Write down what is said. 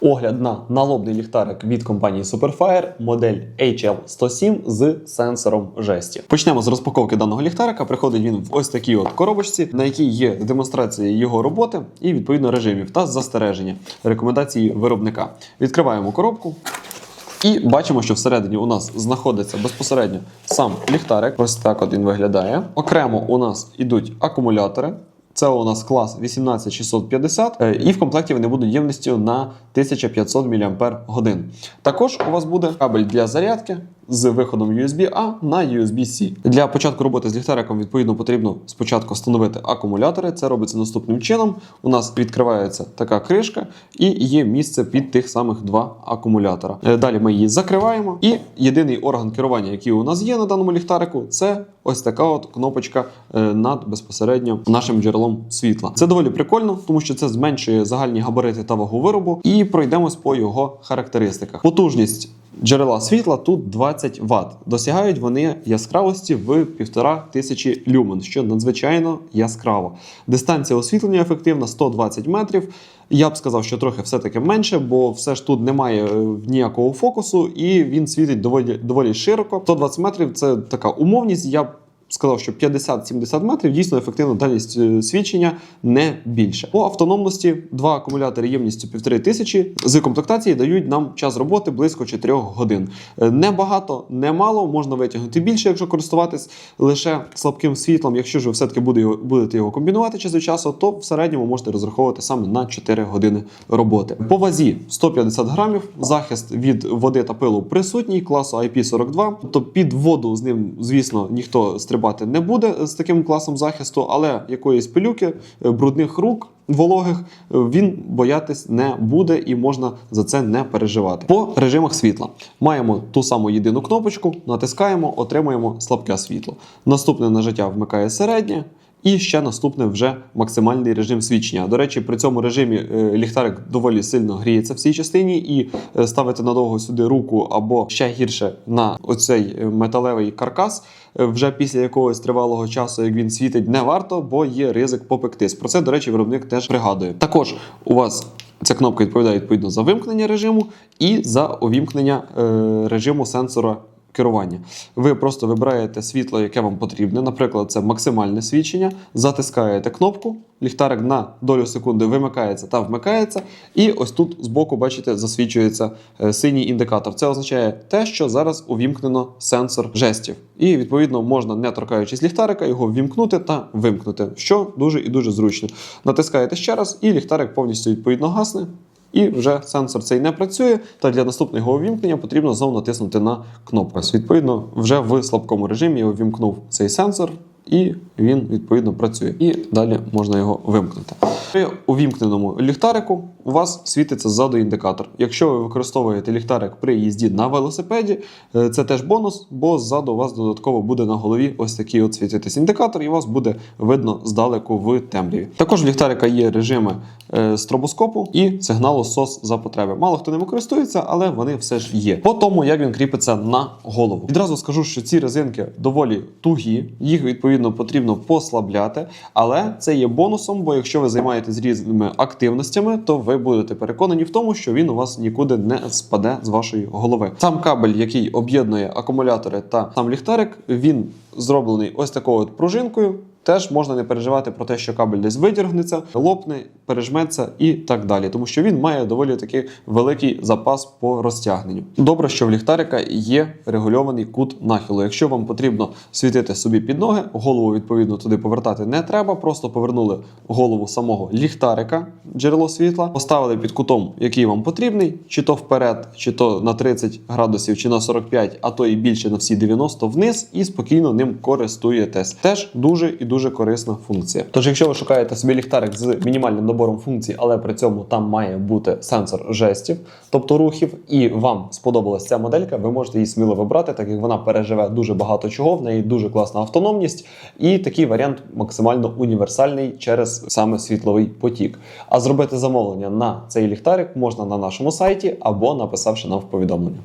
Огляд на налобний ліхтарик від компанії Superfire, модель HL107 з сенсором жесті. Почнемо з розпаковки даного ліхтарика. Приходить він в ось такій от коробочці, на якій є демонстрація його роботи і відповідно режимів та застереження рекомендації виробника. Відкриваємо коробку. І бачимо, що всередині у нас знаходиться безпосередньо сам ліхтарик. Ось так от він виглядає. Окремо у нас ідуть акумулятори. Це у нас клас 18650, е, і в комплекті вони будуть ємністю на 1500 мАч. Також у вас буде кабель для зарядки з виходом USB-A на USB-C. Для початку роботи з ліхтариком, відповідно, потрібно спочатку встановити акумулятори. Це робиться наступним чином. У нас відкривається така кришка, і є місце під тих самих два акумулятора. Е, Далі ми її закриваємо. І єдиний орган керування, який у нас є на даному ліхтарику, це ось така от кнопочка е, над безпосередньо нашим джерелом світла. Це доволі прикольно, тому що це зменшує загальні габарити та вагу виробу. І пройдемось по його характеристиках. Потужність джерела світла тут 20 Вт. Досягають вони яскравості в 1500 люмен, що надзвичайно яскраво. Дистанція освітлення ефективна 120 метрів. Я б сказав, що трохи все-таки менше, бо все ж тут немає е, ніякого фокусу, і він світить доволі, доволі широко. 120 метрів це така умовність. Я сказав, що 50-70 метрів дійсно ефективна дальність е, свідчення не більше. По автономності два акумулятори ємністю 1500 з комплектації дають нам час роботи близько 4 годин. Е, Не багато, не мало, можна витягнути більше, якщо користуватись лише слабким світлом. Якщо ж ви все-таки будете його комбінувати час від часу, то в середньому можете розраховувати саме на 4 години роботи. По вазі 150 грамів, захист від води та пилу присутній, класу IP42. Тобто під воду з ним, звісно, ніхто стрибати не буде з таким класом захисту, але якоїсь пилюки, е, брудних рук. Вологих е, він боятись не буде і можна за це не переживати. По режимах світла маємо ту саму єдину кнопочку, натискаємо, отримуємо слабке світло. Наступне нажиття вмикає середнє. І ще наступне вже максимальний режим свідчення. До речі, при цьому режимі е, ліхтарик доволі сильно гріється в цій частині, і е, ставити надовго сюди руку або ще гірше на оцей е, металевий каркас. Вже після якогось тривалого часу, як він світить, не варто, бо є ризик попектись. Про це, до речі, виробник теж пригадує. Також у вас ця кнопка відповідає відповідно за вимкнення режиму і за увімкнення е, режиму сенсора керування. Ви просто вибираєте світло, яке вам потрібне. Наприклад, це максимальне свідчення. Затискаєте кнопку, ліхтарик на долю секунди вимикається та вмикається. І ось тут збоку, бачите, засвічується е, синій індикатор. Це означає те, що зараз увімкнено сенсор жестів. І відповідно можна, не торкаючись ліхтарика, його ввімкнути та вимкнути, що дуже і дуже зручно. Натискаєте ще раз, і ліхтарик повністю відповідно гасне. І вже сенсор цей не працює. Та для наступного увімкнення потрібно знову натиснути на кнопку. Відповідно, вже в слабкому режимі я увімкнув цей сенсор, і він відповідно працює. І далі можна його вимкнути. При увімкненому ліхтарику у вас світиться ззаду індикатор. Якщо ви використовуєте ліхтарик при їзді на велосипеді, е, це теж бонус, бо ззаду у вас додатково буде на голові ось такий от світитись індикатор, і вас буде видно здалеку в темряві. Також в ліхтарика є режими е, стробоскопу і сигналу SOS за потреби. Мало хто ними користується, але вони все ж є. По тому, як він кріпиться на голову. Відразу скажу, що ці резинки доволі тугі, їх відповідно потрібно послабляти, але це є бонусом, бо якщо ви займаєтесь різними активностями, то ви будете переконані в тому, що він у вас нікуди не спаде з вашої голови. Сам кабель, який об'єднує акумулятори та сам ліхтарик, він зроблений ось такою от пружинкою. Теж можна не переживати про те, що кабель десь видіргнеться, лопне, пережметься і так далі, тому що він має доволі таки великий запас по розтягненню. Добре, що в ліхтарика є регульований кут нахилу. Якщо вам потрібно світити собі під ноги, голову відповідно туди повертати не треба. Просто повернули голову самого ліхтарика, джерело світла, поставили під кутом, який вам потрібний, чи то вперед, чи то на 30 градусів, чи на 45, а то і більше на всі 90 вниз, і спокійно ним користуєтесь. Теж дуже і дуже корисна функція. Тож, якщо ви шукаєте собі ліхтарик з мінімальним набором функцій, але при цьому там має бути сенсор жестів, тобто рухів, і вам сподобалась ця моделька, ви можете її сміло вибрати, так як вона переживе дуже багато чого, в неї дуже класна автономність, і такий варіант максимально універсальний через саме світловий потік. А зробити замовлення на цей ліхтарик можна на нашому сайті або написавши нам в повідомлення.